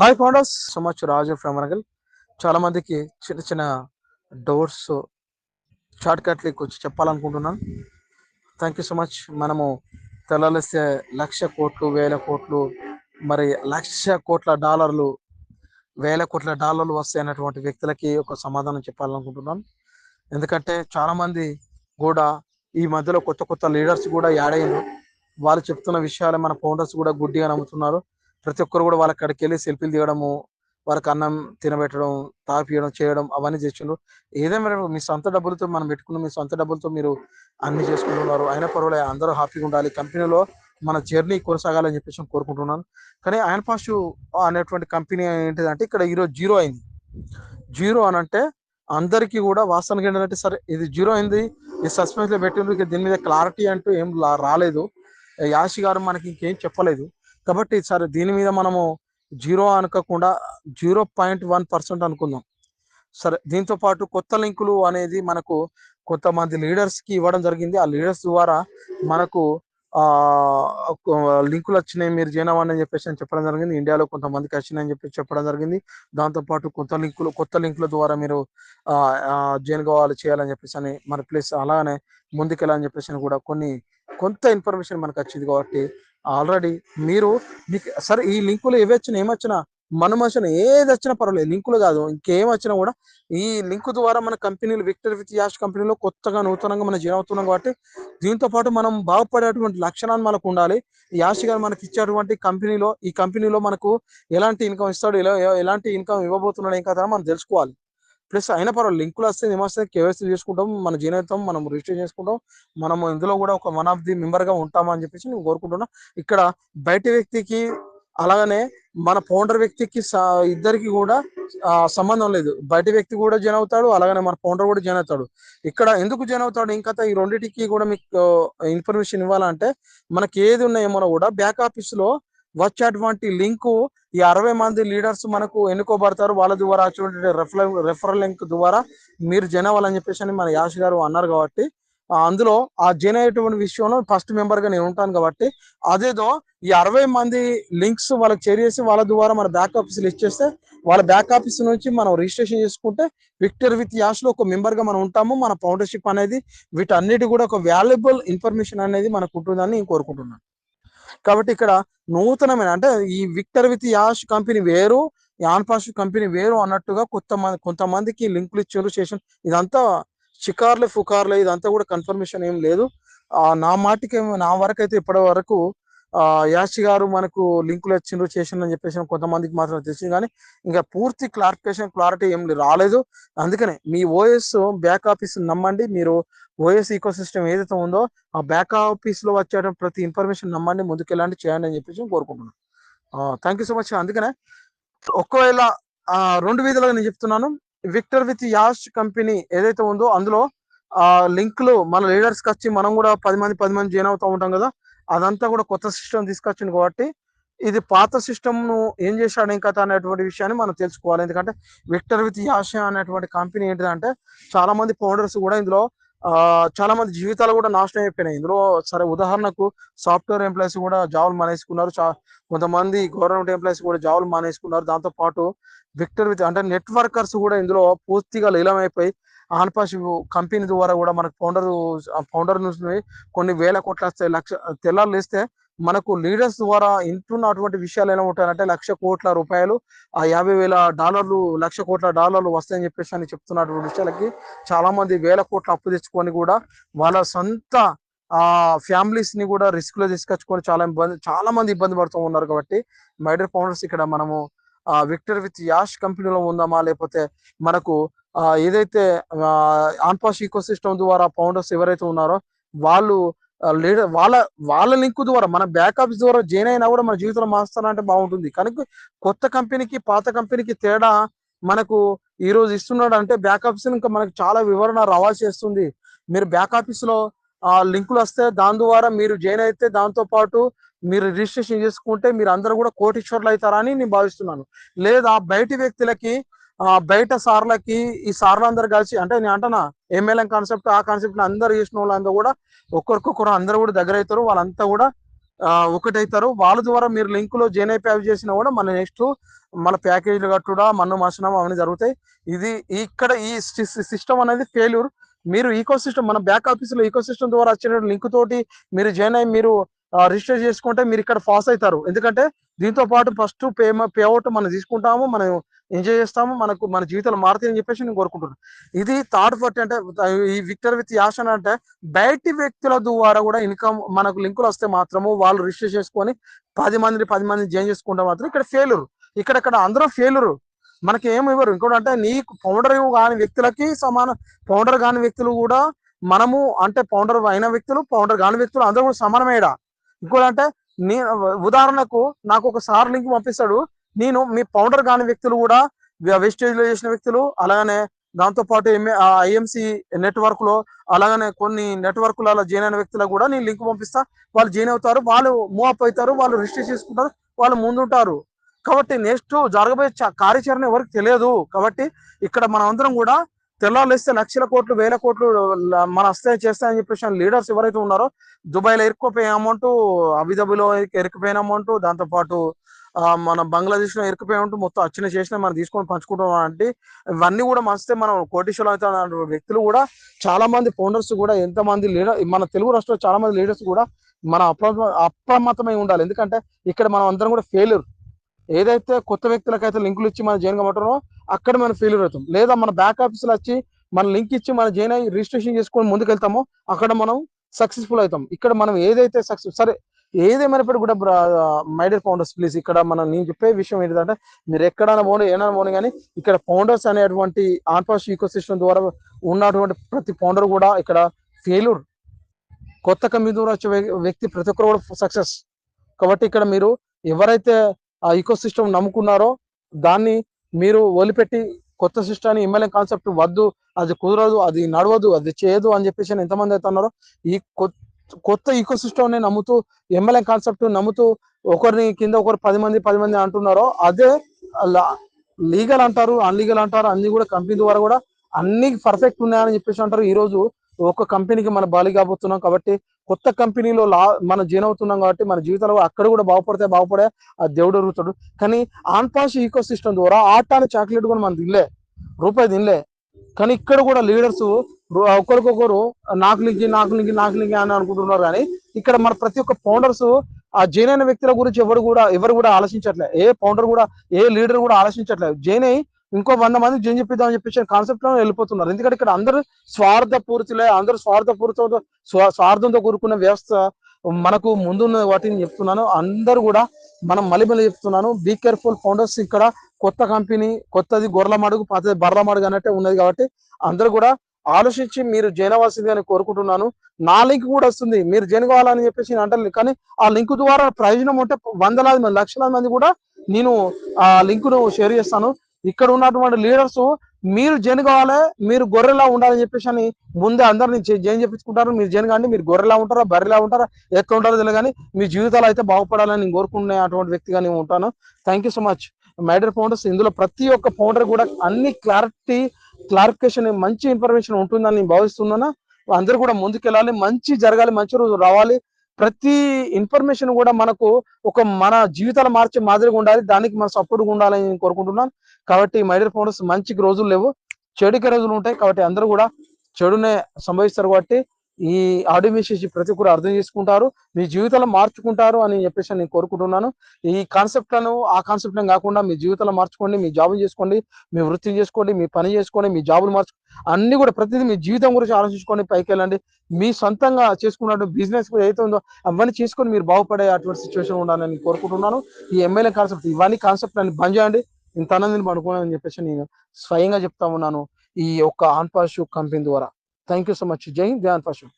Hi founders so much Raju from Warangal చాలా మందికి చిన్న చిన్న డోర్స్ షార్ట్ కట్లు వచ్చి చెప్పాలనుకుంటున్నాను. థ్యాంక్ యూ సో మచ్ మనము తెల్లలిస్తే లక్ష కోట్లు వేల కోట్లు మరి లక్ష కోట్ల డాలర్లు వేల కోట్ల డాలర్లు వస్తాయి అన్నటువంటి వ్యక్తులకి ఒక సమాధానం చెప్పాలనుకుంటున్నాను. ఎందుకంటే చాలా మంది కూడా ఈ మధ్యలో కొత్త కొత్త లీడర్స్ కూడా యాడ్ అయ్యారు వాళ్ళు చెప్తున్న విషయాలు మన ఫౌండర్స్ కూడా గుడ్డిగా నమ్ముతున్నారు. ప్రతి ఒక్కరు కూడా వాళ్ళ అక్కడికి వెళ్ళి సెల్ఫీలు దిగడము వాళ్ళకి అన్నం తినబెట్టడం తాపియడం చేయడం అవన్నీ చేసిండ్రు. ఏదేమైనా మీ సొంత డబ్బులతో మనం పెట్టుకున్న మీ సొంత డబ్బులతో మీరు అన్ని చేసుకుంటున్నారు. అయినా పర్వాలేదు అందరూ హ్యాపీగా ఉండాలి. కంపెనీలో మన జర్నీ కొనసాగాలని చెప్పేసి కోరుకుంటున్నాను. కానీ ఆయన ఫాస్ట్ అనేటువంటి కంపెనీ ఏంటిదంటే ఇక్కడ ఈరోజు జీరో అయింది. జీరో అని అంటే అందరికీ కూడా వాస్తవానికి ఏంటంటే సరే ఇది జీరో అయింది ఈ సస్పెన్స్లో పెట్టిండ్రు దీని మీద క్లారిటీ అంటూ ఏం రాలేదు. యాషి గారు మనకి ఇంకేం చెప్పలేదు. కాబట్టి సరే దీని మీద మనము జీరో అనుకోకుండా జీరో పాయింట్ వన్ పర్సెంట్ అనుకుందాం. సరే దీంతో పాటు కొత్త లింకులు అనేది మనకు కొంతమంది లీడర్స్కి ఇవ్వడం జరిగింది. ఆ లీడర్స్ ద్వారా మనకు లింకులు వచ్చినాయి మీరు జాయిన్ అవ్వండి అని చెప్పేసి అని చెప్పడం జరిగింది. ఇండియాలో కొంతమందికి వచ్చినాయి అని చెప్పేసి చెప్పడం జరిగింది. దాంతో పాటు కొత్త లింకులు కొత్త లింకుల ద్వారా మీరు జాయిన్ కావాలి చేయాలని చెప్పేసి అని మరి ప్లస్ అలానే ముందుకెళ్ళాలని చెప్పేసి అని కూడా కొన్ని కొంత ఇన్ఫర్మేషన్ మనకు వచ్చింది కాబట్టి ఆల్రెడీ మీరు మీకు సరే ఈ లింకులు ఏవి వచ్చినా ఏమొచ్చినా మన వచ్చిన ఏది వచ్చినా పర్వాలేదు లింకులు కాదు ఇంకేం వచ్చినా కూడా ఈ లింక్ ద్వారా మన కంపెనీలు విక్టర్ విత్ యాష్ కంపెనీలో కొత్తగా నూతనంగా మనం జాయిన్ అవుతున్నాం కాబట్టి దీంతో పాటు మనం బాగుపడేటువంటి లక్షణాలు మనకు ఉండాలి. యాష్ గారు మనకి ఇచ్చేటువంటి కంపెనీలో ఈ కంపెనీలో మనకు ఎలాంటి ఇన్కమ్ ఇస్తాడు ఎలా ఎలాంటి ఇన్కమ్ ఇవ్వబోతున్నాడు ఏం కదా మనం తెలుసుకోవాలి. ప్లస్ అయినా పర్వాలేదు లింకులు వస్తే ఏమొస్తే కేవైసీ చేసుకుంటాం మన జీనైతాం అవుతాం మనం రిజిస్టర్ చేసుకుంటాం మనం ఇందులో కూడా ఒక వన్ ఆఫ్ ది మెంబర్గా ఉంటామని చెప్పేసి నేను కోరుకుంటున్నా. ఇక్కడ బయట వ్యక్తికి అలాగనే మన ఫౌండర్ వ్యక్తికి ఇద్దరికి కూడా సంబంధం లేదు. బయట వ్యక్తి కూడా జాయిన్ అవుతాడు అలాగనే మన ఫౌండర్ కూడా జాయిన్ అవుతాడు. ఇక్కడ ఎందుకు జాయిన్ అవుతాడు? ఇంకా ఈ రెండింటికి కూడా మీకు ఇన్ఫర్మేషన్ ఇవ్వాలంటే మనకి ఏది ఉన్నాయేమో కూడా బ్యాక్ ఆఫీస్లో వచ్చేటువంటి లింకు ఈ అరవై మంది లీడర్స్ మనకు ఎన్నుకోబడతారు. వాళ్ళ ద్వారా వచ్చేటువంటి రెఫరల్ రెఫరల్ లింక్ ద్వారా మీరు జనవాలని చెప్పేసి అని మన యాష్ గారు అన్నారు కాబట్టి అందులో ఆ జాయిన్ అయ్యేటువంటి విషయంలో ఫస్ట్ మెంబర్గా నేను ఉంటాను కాబట్టి అదేదో ఈ అరవై మంది లింక్స్ వాళ్ళకి చేసి వాళ్ళ ద్వారా మన బ్యాక్ ఆఫీస్ లిస్ట్ చేస్తే వాళ్ళ బ్యాక్ ఆఫీస్ నుంచి మనం రిజిస్ట్రేషన్ చేసుకుంటే విక్టర్ విత్ యాష్లో ఒక మెంబర్గా మనం ఉంటాము. మన ఫౌండర్షిప్ అనేది వీటన్నిటి కూడా ఒక వాల్యుబుల్ ఇన్ఫర్మేషన్ అనేది మనకు ఉంటుందని నేను కోరుకుంటున్నాను. కాబట్టి ఇక్కడ నూతనమైన అంటే ఈ విక్టర్ విత్ యాష్ కంపెనీ వేరు ఈ కంపెనీ వేరు అన్నట్టుగా కొంతమంది కొంతమందికి లింకులు ఇచ్చారు చేసిన ఇదంతా షికార్లే ఫుకార్లే ఇదంతా కూడా కన్ఫర్మేషన్ ఏం లేదు. ఆ నా మాటికి నా వరకు అయితే ఇప్పటి వరకు యాష్ గారు మనకు లింకులు ఇచ్చిండ్రు చేసిండ్రు చెప్పేసి కొంతమందికి మాత్రం తెలిసింది కానీ ఇంకా పూర్తి క్లారిఫికేషన్ క్లారిటీ ఏం రాలేదు. అందుకనే మీ ఓఎస్ బ్యాక్ ఆఫీస్ నమ్మండి. మీరు ఓఎస్ ఈకో సిస్టమ్ ఏదైతే ఉందో ఆ బ్యాక్ ఆఫీస్లో వచ్చే ప్రతి ఇన్ఫర్మేషన్ నమ్మండి. ముందుకెళ్ళండి చేయండి అని చెప్పేసి కోరుకుంటున్నాను. థ్యాంక్ యూ సో మచ్ అందుకనే ఒకవేళ రెండు విధాలుగా నేను చెప్తున్నాను. విక్టర్ విత్ యాష్ కంపెనీ ఏదైతే ఉందో అందులో ఆ లింకులు మన లీడర్స్కి వచ్చి మనం కూడా పది మంది పది మంది జాయిన్ అవుతూ ఉంటాం కదా. అదంతా కూడా కొత్త సిస్టమ్ తీసుకొచ్చింది కాబట్టి ఇది పాత సిస్టమ్ను ఏం చేశాడు ఇంకా అనేటువంటి విషయాన్ని మనం తెలుసుకోవాలి. ఎందుకంటే విక్టర్ విత్ యాషియా అనేటువంటి కంపెనీ ఏంటిదంటే చాలా మంది ఫౌండర్స్ కూడా ఇందులో ఆ చాలా మంది జీవితాలు కూడా నాశనం అయిపోయినాయి. ఇందులో సరే ఉదాహరణకు సాఫ్ట్వేర్ ఎంప్లాయీస్ కూడా జాబులు మానేసుకున్నారు. చా- కొంతమంది గవర్నమెంట్ ఎంప్లాయీస్ కూడా జాబులు మానేసుకున్నారు. దాంతో పాటు విక్టర్ విత్ అంటే నెట్వర్కర్స్ కూడా ఇందులో పూర్తిగా లీలమైపోయి ఆన్పాష్ కంపెనీ ద్వారా కూడా మనకు ఫౌండర్ ఫౌండర్ నుంచి కొన్ని వేల కోట్ల వస్తాయి లక్ష తెల్లాలు ఇస్తే మనకు లీడర్స్ ద్వారా ఇంటున్నటువంటి విషయాలు ఎలా ఉంటాయంటే లక్ష కోట్ల రూపాయలు ఆ యాభై వేల డాలర్లు లక్ష కోట్ల డాలర్లు వస్తాయని చెప్పేసి అని చెప్తున్నటువంటి విషయాలకి చాలా మంది వేల కోట్ల అప్పు తెచ్చుకొని కూడా వాళ్ళ సొంత ఆ ఫ్యామిలీస్ని కూడా రిస్క్లో తీసుకొచ్చుకొని చాలా ఇబ్బంది చాలా మంది ఇబ్బంది పడుతూ ఉన్నారు కాబట్టి మైడర్ ఫౌండర్స్ ఇక్కడ మనము ఆ విక్టర్ విత్ యాష్ కంపెనీలో ఉందామా లేకపోతే మనకు ఏదైతే ఆన్పాస్ ఈకో సిస్టమ్ ద్వారా ఫౌండర్స్ ఎవరైతే ఉన్నారో వాళ్ళు లీడర్ వాళ్ళ వాళ్ళ లింక్ ద్వారా మన బ్యాకప్స్ ద్వారా జాయిన్ అయినా కూడా మన జీవితంలో మార్చాలంటే బాగుంటుంది. కనుక కొత్త కంపెనీకి పాత కంపెనీకి తేడా మనకు ఈ రోజు ఇస్తున్నాడు అంటే బ్యాక్ ఆఫీస్ ఇంకా మనకు చాలా వివరణ రావాల్సి వస్తుంది. మీరు బ్యాక్ ఆఫీస్లో ఆ లింకులు వస్తే దాని ద్వారా మీరు జాయిన్ అయితే దాంతో పాటు మీరు రిజిస్ట్రేషన్ చేసుకుంటే మీరు అందరూ కూడా కోటీశ్వర్లు అవుతారని నేను భావిస్తున్నాను. లేదా బయటి వ్యక్తులకి బయట సార్లకి ఈ సార్లు అందరు కలిసి అంటే నేను అంటనా ఎంఎల్ఎం కాన్సెప్ట్ ఆ కాన్సెప్ట్ అందరు చేసిన వాళ్ళందరూ కూడా ఒక్కొక్కరు అందరూ కూడా దగ్గర అవుతారు వాళ్ళంతా కూడా ఆ, ఒకటైతారు. వాళ్ళ ద్వారా మీరు లింక్లో జాయిన్ అయిపోయి అవి చేసినా కూడా మన నెక్స్ట్ మన ప్యాకేజీలు కట్టుడా మన్ను మసనం అవన్నీ జరుగుతాయి. ఇది ఇక్కడ ఈ సిస్టమ్ అనేది ఫెయిల్యూర్ మీరు ఈకో సిస్టమ్ మన బ్యాక్ ఆఫీస్లో ఈకో సిస్టమ్ ద్వారా వచ్చిన లింక్ తోటి మీరు జాయిన్ అయ్యి మీరు రిజిస్టర్ చేసుకుంటే మీరు ఇక్కడ పాస్ అవుతారు. ఎందుకంటే దీంతో పాటు ఫస్ట్ పే పే అవుట్ మనం తీసుకుంటాము మనం ఎంజాయ్ చేస్తాము మనకు మన జీవితాలు మారుతాయని చెప్పేసి నేను కోరుకుంటున్నాను ఇది థర్డ్ పార్టీ అంటే ఈ విక్టర్ విత్ యాషన్ అంటే బయటి వ్యక్తుల ద్వారా కూడా ఇన్కమ్ మనకు లింకులు వస్తే మాత్రము వాళ్ళు రిజిస్టర్ చేసుకొని పది మంది పది మంది జాయిన్ చేసుకుంటే మాత్రం ఇక్కడ ఫెయిల్యూర్ ఇక్కడ ఇక్కడ అందరూ ఫెయిల్యూర్ మనకి ఏమి ఇవ్వరు. ఇంకోటి అంటే నీకు ఫౌండర్ కాని వ్యక్తులకి సమాన. ఫౌండర్ కాని వ్యక్తులు కూడా మనము అంటే ఫౌండర్ అయిన వ్యక్తులు ఫౌండర్ కాని వ్యక్తులు అందరూ కూడా సమానమేడా ఇంకోటి అంటే నేను ఉదాహరణకు నాకు ఒక సార్ లింక్ పంపిస్తాడు. నేను మీ పౌండర్ కాని వ్యక్తులు కూడా వెస్టేజ్లో చేసిన వ్యక్తులు అలాగనే దాంతో పాటు ఐఎంసి నెట్వర్క్లో అలాగనే కొన్ని నెట్వర్క్లలో జాయిన్ అయిన వ్యక్తులకు కూడా నేను లింక్ పంపిస్తా. వాళ్ళు జాయిన్ అవుతారు వాళ్ళు మూవ్ అప్ అవుతారు వాళ్ళు రిజిస్టర్ చేసుకుంటారు వాళ్ళు ముందుంటారు. కాబట్టి నెక్స్ట్ జరగబోయే కార్యాచరణ ఎవరికి తెలియదు. కాబట్టి ఇక్కడ మనం అందరం కూడా తెల్లాలేస్తే లక్షల కోట్లు వేల కోట్లు మన వస్తాయి చేస్తాయని చెప్పేసి లీడర్స్ ఎవరైతే ఉన్నారో దుబాయ్లో ఇరుక్కుపోయిన అమౌంట్ అబుదాబిలో ఇరుక్కుపోయిన అమౌంట్ దాంతో పాటు మన బంగ్లాదేశ్లో ఇరుక్కుపోయిన ఉంటూ మొత్తం అచ్చిన చేసిన మనం తీసుకొని పంచుకుంటాం అంటే ఇవన్నీ కూడా మస్తే మనం కోటీశ్వరం అవుతాం వ్యక్తులు కూడా చాలా మంది ఫౌండర్స్ కూడా ఎంత మంది లీడర్ మన తెలుగు రాష్ట్రంలో చాలా మంది లీడర్స్ కూడా మన అప్రమత్తమై ఉండాలి. ఎందుకంటే ఇక్కడ మనం అందరం కూడా ఫెయిల్యూర్ ఏదైతే కొత్త వ్యక్తులకైతే లింకులు ఇచ్చి మనం జాయిన్ కమ్మంటారో అక్కడ మనం ఫెయిల్యూర్ అవుతాం. లేదా మన బ్యాక్ ఆఫీసులు వచ్చి మన లింక్ ఇచ్చి మన జాయిన్ అయ్యి రిజిస్ట్రేషన్ చేసుకొని ముందుకు వెళ్తామో అక్కడ మనం సక్సెస్ఫుల్ అవుతాం. ఇక్కడ మనం ఏదైతే సక్సెస్ సరే ఏదేమైనప్పటికీ కూడా మై డియర్ ఫౌండర్స్ ప్లీజ్ ఇక్కడ మనం నేను చెప్పే విషయం ఏంటంటే మీరు ఎక్కడైనా పోను ఏమైనా పోనీ కానీ ఇక్కడ ఫౌండర్స్ అనేటువంటి ఆన్పాస్ ఈకో సిస్టమ్ ద్వారా ఉన్నటువంటి ప్రతి ఫౌండర్ కూడా ఇక్కడ ఫెయిల్యూర్ కొత్త కంపెనీ ద్వారా వచ్చే వ్యక్తి ప్రతి ఒక్కరు కూడా సక్సెస్ కాబట్టి ఇక్కడ మీరు ఎవరైతే ఆ ఈకో సిస్టమ్ నమ్ముకున్నారో దాన్ని మీరు వదిలిపెట్టి కొత్త సిస్టాన్ని ఎమ్మెల్యే కాన్సెప్ట్ వద్దు అది కుదరదు అది నడవదు అది చేయదు అని చెప్పేసి ఎంతమంది అయితే ఉన్నారో ఈ కొత్త కొత్త ఈకో సిస్టమ్ని నమ్ముతూ ఎమ్మెల్యే కాన్సెప్ట్ నమ్ముతూ ఒకరిని కింద ఒకరు పది మంది పది మంది అంటున్నారో అదే లీగల్ అంటారు అన్లీగల్ అంటారు అన్ని కూడా కంపెనీ ద్వారా కూడా అన్ని పర్ఫెక్ట్ ఉన్నాయని చెప్పేసి అంటారు. ఈ రోజు ఒక కంపెనీకి మనం బాలి కాబోతున్నాం కాబట్టి కొత్త కంపెనీలో లా మనం జీన్ అవుతున్నాం కాబట్టి మన జీవితంలో అక్కడ కూడా బాగుపడితే బాగుపడే ఆ దేవుడు అరుగుతాడు కానీ ఆన్పాష్ ఈకో సిస్టమ్ ద్వారా ఆటాని చాక్లెట్ కూడా మనం తినలే రూపాయి తినలే. కానీ ఇక్కడ కూడా లీడర్స్ ఒకరికొకరు నాకు లింకి నాకు లింకి నాకు లింకి అని అనుకుంటున్నారు కానీ ఇక్కడ మన ప్రతి ఒక్క ఫౌండర్స్ ఆ జైన్ అయిన వ్యక్తుల గురించి ఎవరు కూడా ఎవరు కూడా ఆలోచించట్లే. ఏ ఫౌండర్ కూడా ఏ లీడర్ కూడా ఆలోచించట్లేదు జైన్ అయి ఇంకో వంద మంది జైన్ చెప్పిద్దామని చెప్పేసి కాన్సెప్ట్లో వెళ్ళిపోతున్నారు. ఎందుకంటే ఇక్కడ అందరూ స్వార్థ పూర్తిలే అందరూ స్వార్థ పూర్తితో స్వార్థంతో కూరుకున్న వ్యవస్థ మనకు ముందున్న వాటిని చెప్తున్నాను. అందరూ కూడా మనం మళ్ళీ మళ్ళీ చెప్తున్నాను. బీ కేర్ఫుల్ ఫౌండర్స్ ఇక్కడ కొత్త కంపెనీ కొత్తది గొర్రెల మడుగు పాతది బర్రెల మడుగు అన్నట్టే ఉన్నది కాబట్టి అందరూ కూడా ఆలోచించి మీరు జాయిన్ అవ్వాల్సింది అని కోరుకుంటున్నాను. నా లింక్ కూడా వస్తుంది. మీరు జాయిన్ కావాలని చెప్పేసి నేను అంటాను కానీ ఆ లింక్ ద్వారా ప్రయోజనం ఉంటే వందలాది మంది లక్షలాది మంది కూడా నేను ఆ లింక్ను షేర్ చేస్తాను. ఇక్కడ ఉన్నటువంటి లీడర్స్ మీరు జైన్ కావాలి మీరు గొర్రెలా ఉండాలని చెప్పేసి అని ముందే అందరిని జైన్ చెప్పించుకుంటారు మీరు జైన్ కానీ మీరు గొర్రెలా ఉంటారా బర్రెలా ఉంటారా ఎట్లా ఉంటారో తెలియదు కానీ మీ జీవితాలు అయితే బాగుపడాలని నేను కోరుకునే అటువంటి వ్యక్తిగా నేను ఉంటాను. Thank you so much మైడర్ founders ఇందులో ప్రతి ఒక్క ఫౌండర్ కూడా అన్ని క్లారిటీ క్లారిఫికేషన్ మంచి ఇన్ఫర్మేషన్ ఉంటుందని నేను భావిస్తున్నాను. అందరూ కూడా ముందుకెళ్ళాలి మంచి జరగాలి మంచి రోజు రావాలి. ప్రతి ఇన్ఫర్మేషన్ కూడా మనకు ఒక మన జీవితాలు మార్చే మాదిరిగా ఉండాలి దానికి మన సపోర్ట్గా ఉండాలని నేను కోరుకుంటున్నాను. కాబట్టి మైడర్ ఫౌండర్స్ మంచికి రోజులు లేవు చెడుకి రోజులు ఉంటాయి. కాబట్టి అందరూ కూడా చెడునే సంభవిస్తారు కాబట్టి ఈ ఆడియో మెసేజ్ ప్రతి ఒక్కరు అర్థం చేసుకుంటారు మీ జీవితాలు మార్చుకుంటారు అని చెప్పేసి నేను కోరుకుంటున్నాను. ఈ కాన్సెప్ట్లను ఆ కాన్సెప్ట్ కాకుండా మీ జీవితాలు మార్చుకోండి మీ జాబ్ చేసుకోండి మీ వృత్తిని చేసుకోండి మీ పని చేసుకోండి మీ జాబులు మార్చు అన్ని కూడా ప్రతిదీ మీ జీవితం గురించి ఆలోచించుకొని పైకి వెళ్ళండి మీ సొంతంగా చేసుకున్నట్టు బిజినెస్ ఏదైతే ఉందో అవన్నీ చేసుకొని మీరు బాగుపడే అటువంటి సిచ్యువేషన్ ఉండాలని కోరుకుంటున్నాను. ఈ ఎమ్మెల్యే కాన్సెప్ట్ ఇవన్నీ కాన్సెప్ట్ అని బంద్ చేయండి. ఇంత ఆనందిని పడుకోనని చెప్పేసి నేను స్వయంగా చెప్తా ఉన్నాను ఈ యొక్క ఆన్పాషు కంపెనీ ద్వారా. Thank you so much. Jai Hind, Dhyan Pashu.